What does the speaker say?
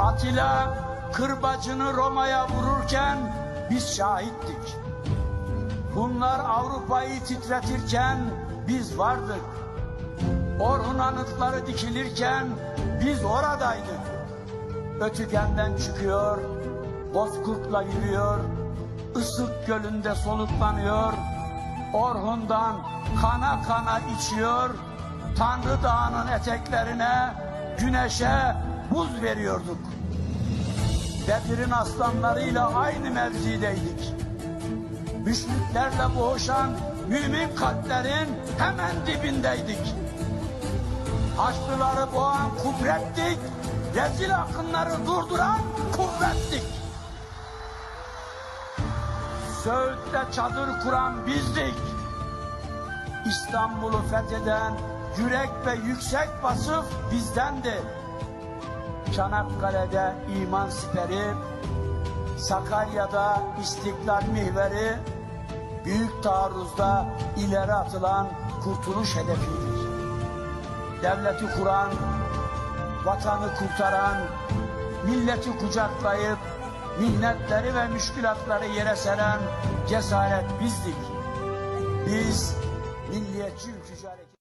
Atilla kırbacını Roma'ya vururken biz şahittik. Bunlar Avrupa'yı titretirken biz vardık. Orhun anıtları dikilirken biz oradaydık. Ötüken'den çıkıyor, Bozkurt'la yürüyor, Isık Gölü'nde soluklanıyor, Orhun'dan kana kana içiyor, Tanrı Dağı'nın eteklerine, güneşe buz veriyorduk. Bedir'in aslanlarıyla aynı mevzideydik. Müşriklerle boğuşan mümin kalplerin hemen dibindeydik. Haçlıları boğan kuvvettik, rezil akınları durduran kuvvettik. Söğüt'te çadır kuran bizdik. İstanbul'u fetheden yürek ve yüksek vasıf bizdendi. Çanakkale'de iman siperi, Sakarya'da istiklal mihveri, büyük taarruzda ileri atılan kurtuluş hedefidir. Devleti kuran, vatanı kurtaran, milleti kucaklayıp mihnetleri ve müşkülatları yere seren cesaret bizdik. Biz milliyetçi ülkücü hareket